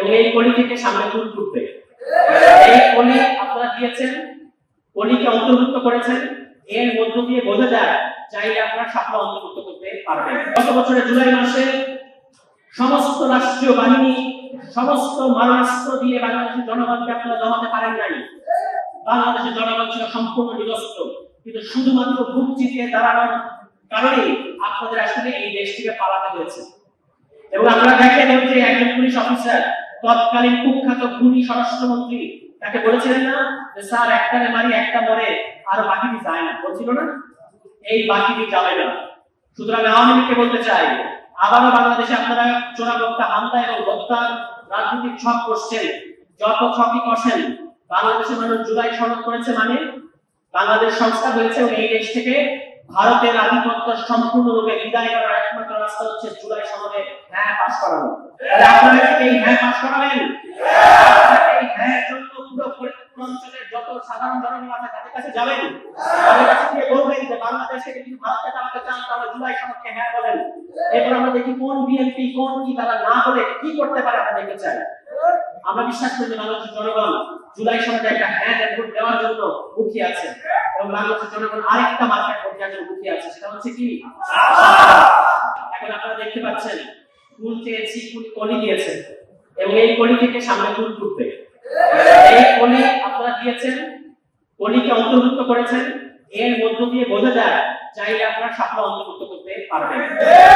এবং এই কলি থেকে সামনে ফুল ফুটবে। এই কলি আপনারা দিয়েছেন, কলিকে অন্তর্ভুক্ত করেছেন, এর মধ্য দিয়ে বোঝা যায়, চাইলে আপনারা সাপলা অন্তর্ভুক্ত করতে পারবেন। গত বছরের জুলাই মাসে সমস্ত রাষ্ট্রীয় বাহিনী, সমস্ত মারণাস্ত্র দিয়ে বাংলাদেশের জনগণকে আপনারা জমাতে পারেন নাই। বাংলাদেশের জনগণ ছিল সম্পূর্ণ নিরস্ত্র কিন্তু শুধুমাত্র বুক চিতিয়ে দাঁড়ানোর কারণে আপনাদের আসলে এই দেশ থেকে পালাতে হয়েছে। এবং আমরা দেখেন যে একজন পুলিশ অফিসার তৎকালীন কুখ্যাত খুনি স্বরাষ্ট্রমন্ত্রী, তাকে বলেছিলেন না যে, স্যার একটারে মারি, একটা মরে, আর বাকিটি যায় না। বলছিল না, এই বাকিটি যাবে না। সুতরাং আওয়ামী লীগকে বলতে চাই, আবারও বাংলাদেশে আপনারা চোরাগোপ্তা হামলা এবং হত্যা রাজনৈতিক ছক করছেন, যত ছকই কষেন বাংলাদেশের মানুষ জুলাই সনদ করেছে মানে? বাংলাদেশ সংস্কার হয়েছে এবং এই দেশ থেকে ভারতের আধিপত্য সম্পূর্ণরূপে বিদায় করার একমাত্র রাস্তা হচ্ছে জুলাই সনদে হ্যাঁ পাশ করানো তাহলে আপনারা এই হ্যাঁ পাশ করাবেন? এই হ্যাঁ জন্য পুরো অঞ্চলের যত সাধারণ জনগণ আছে তাদের কাছে যাবেন। তাদের কাছে গিয়ে বলবেন যে বাংলাদেশে যদি ভারতকে চালাতে চান, তাহলে জুলাই সনদকে হ্যাঁ বলেন। এরপর আমরা দেখি কোন বিএনপি কোন কি তারা না বলে কি করতে পারে আমরা চাই আমরা বিশ্বাস করি যে বাংলাদেশের জনগণ জুলাই সনদে একটা হ্যাঁ ভোট দেওয়ার জন্য মুখিয়ে আছে এবং বাংলাদেশের জনগণ আরেকটা মার্কেট দেওয়ার জন্য মুখিয়ে আছে, সেটা হচ্ছে কি? এখন আপনারা দেখতে পাচ্ছেন ফুল চেয়েছি ফুল কলি দিয়েছেন এবং এই কলি থেকে সামনে ফুল ফুটবে এই কলি আপনারা দিয়েছেন, কলিকে অন্তর্ভুক্ত করেছেন। এর মধ্য দিয়ে বোঝা যায়, চাইলে আপনারা সাপলা অন্তর্ভুক্ত করতে পারবেন।